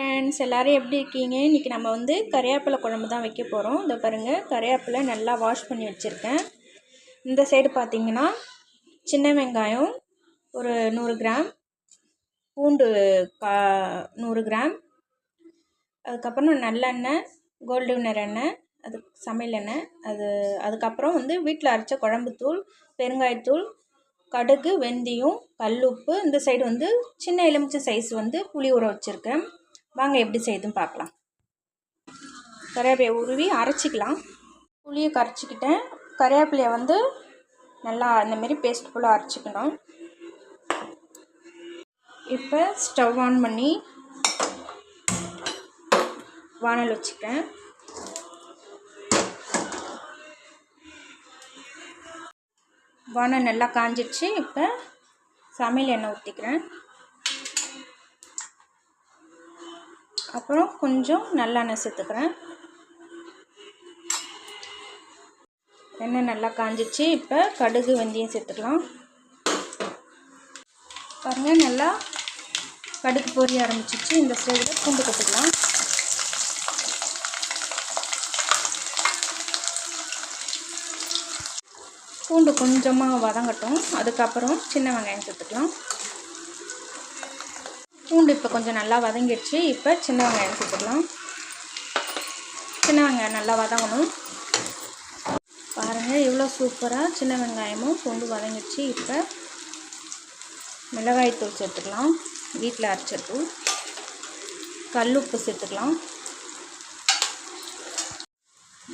Friends எல்லோரும் எப்படி இருக்கீங்க? இன்றைக்கி நம்ம வந்து கறிவேப்பிலை குழம்பு தான் வைக்க போகிறோம் இந்த பாருங்கள் கறிவேப்பிலை நல்லா வாஷ் பண்ணி வச்சுருக்கேன். இந்த சைடு பார்த்திங்கன்னா சின்ன வெங்காயம் ஒரு நூறு கிராம் பூண்டு கா நூறு கிராம் அதுக்கப்புறம் நல்லெண்ணெய் கோல்டு வினர் எண்ணெய் அது சமையல் எண்ணெய் அது அதுக்கப்புறம் வந்து வீட்டில் அரைச்ச குழம்புத்தூள் பெருங்காயத்தூள் கடுகு வெந்தயம் கல்லுப்பு இந்த சைடு வந்து சின்ன எலுமிச்சை சைஸ் வந்து புளி ஊற வச்சுருக்கேன். வாங்க எப்படி செய்யுதுன்னு பார்க்கலாம். கறிவேப்பிலையை உருவி அரைச்சிக்கலாம். புளியை கரைச்சிக்கிட்டேன். கறிவேப்பிலையை வந்து நல்லா இந்தமாரி பேஸ்ட் போல் அரைச்சிக்கணும். இப்போ ஸ்டவ் ஆன் பண்ணி வானல் வச்சுக்கிறேன். வானல் நல்லா காஞ்சிடுச்சு இப்போ சமையல் எண்ணெய் ஊற்றிக்கிறேன் அப்புறம் கொஞ்சம் நல்லெண்ணெய் சேர்த்துக்கிறேன். எண்ணெய் நல்லா காஞ்சிச்சு இப்போ கடுகு வெந்தயம் சேர்த்துக்கலாம். பாருங்கள் நல்லா கடுகு பொரிய ஆரம்பிச்சிச்சு. இந்த ஸ்டேஜில் பூண்டு கற்றுக்கலாம் பூண்டு கொஞ்சமாக வதங்கட்டும். அதுக்கப்புறம் சின்ன வெங்காயம் சேர்த்துக்கலாம். பூண்டு இப்போ கொஞ்சம் நல்லா வதங்கிடுச்சு. இப்போ சின்ன வெங்காயம் சேர்த்துக்கலாம். சின்ன வெங்காயம் நல்லா வதங்கணும். பாருங்கள் எவ்வளோ சூப்பராக சின்ன வெங்காயமும் பூண்டு வதங்கிடுச்சு. இப்போ மிளகாய்த்தூள் சேர்த்துக்கலாம். வீட்டில் அரைச்ச தூள். கல்லுப்பு சேர்த்துக்கலாம்.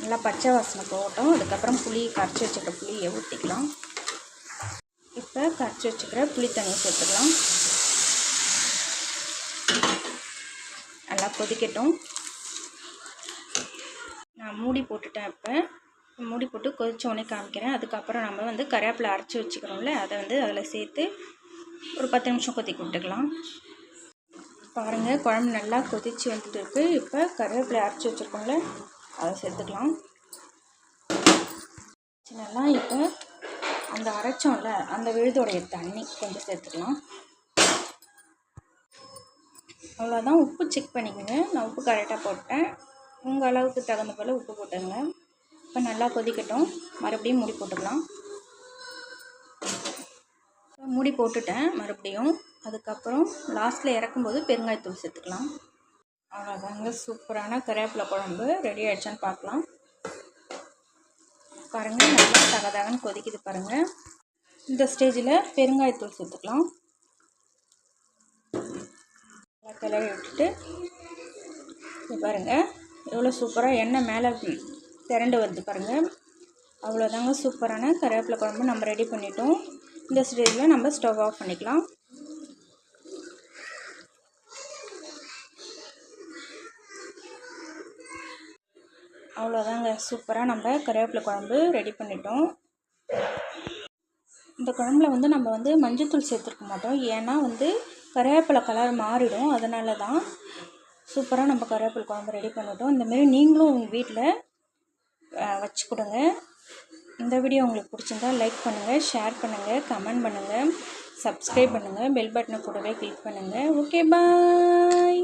நல்லா பச்சை வாசனை போகட்டும். அதுக்கப்புறம் புளி கரைச்சி வச்சுக்கிற புளியை ஊற்றிக்கலாம் இப்போ கரைச்சி வச்சுக்கிற புளி தண்ணி சேர்த்துக்கலாம். நல்லா கொதிக்கட்டும். நான் மூடி போட்டுட்டேன் இப்போ மூடி போட்டு கொதிச்சோடனே காமிக்கிறேன். அதுக்கப்புறம் நம்ம வந்து கருவேப்பிலை அரைச்சி வச்சுக்கிறோம்ல அதை வந்து அதில் சேர்த்து ஒரு பத்து நிமிஷம் கொதிக்க விட்டுக்கலாம். பாருங்கள் குழம்பு நல்லா கொதித்து வந்துட்டு இருக்குது இப்போ கருவேப்பிலை அரைச்சி வச்சுருக்கோம்ல அதை சேர்த்துக்கலாம். நல்லா இப்போ அந்த அரைச்சோம்ல அந்த விழுதோடைய தண்ணி கொஞ்சம் சேர்த்துக்கலாம். அவ்வளோதான். உப்பு செக் பண்ணிக்கோங்க. நான் உப்பு கரெக்டாக போட்டேன். உங்கள் அளவுக்கு தகுந்த போல் உப்பு போட்டுங்க இப்போ நல்லா கொதிக்கட்டும். மறுபடியும் மூடி போட்டுக்கலாம். மூடி போட்டுட்டேன். மறுபடியும் அதுக்கப்புறம் லாஸ்ட்டில் இறக்கும்போது பெருங்காயத்தூள் சேர்த்துக்கலாம். அவ்வளோதாங்க. சூப்பரான கருவேப்பிலை குழம்பு ரெடி ஆகிடுச்சான்னு பார்க்கலாம். பாருங்கள் நல்லா தகதகன்னு கொதிக்குது பாருங்கள் இந்த ஸ்டேஜில் பெருங்காயத்தூள் சேர்த்துக்கலாம். கிளறி விட்டுட்டு இது பாருங்கள் எவ்வளோ சூப்பராக எண்ணெய் மேலே திரண்டு வருது பாருங்கள் அவ்வளோதாங்க சூப்பரான கருவேப்பிலை குழம்பு நம்ம ரெடி பண்ணிட்டோம். இந்த ஸ்டேஜில் நம்ம ஸ்டவ் ஆஃப் பண்ணிக்கலாம். அவ்வளோதாங்க சூப்பராக நம்ம கருவேப்பிலை குழம்பு ரெடி பண்ணிட்டோம். இந்த குழம்புல வந்து நம்ம வந்து மஞ்சத்தூள் சேர்த்துருக்க மாட்டோம். ஏன்னா வந்து கருவேப்பிலை கலர் மாறிடும். அதனால தான் சூப்பராக நம்ம கருவேப்பிலை குழம்பு ரெடி பண்ணிட்டோம். இந்தமாரி நீங்களும் உங்கள் வீட்டில் வச்சு கொடுங்க. இந்த வீடியோ உங்களுக்கு பிடிச்சிருந்தா லைக் பண்ணுங்கள் ஷேர் பண்ணுங்கள் கமெண்ட் பண்ணுங்கள் சப்ஸ்கிரைப் பண்ணுங்கள் பெல் பட்டனை கூடவே கிளிக் பண்ணுங்கள் ஓகே பாய்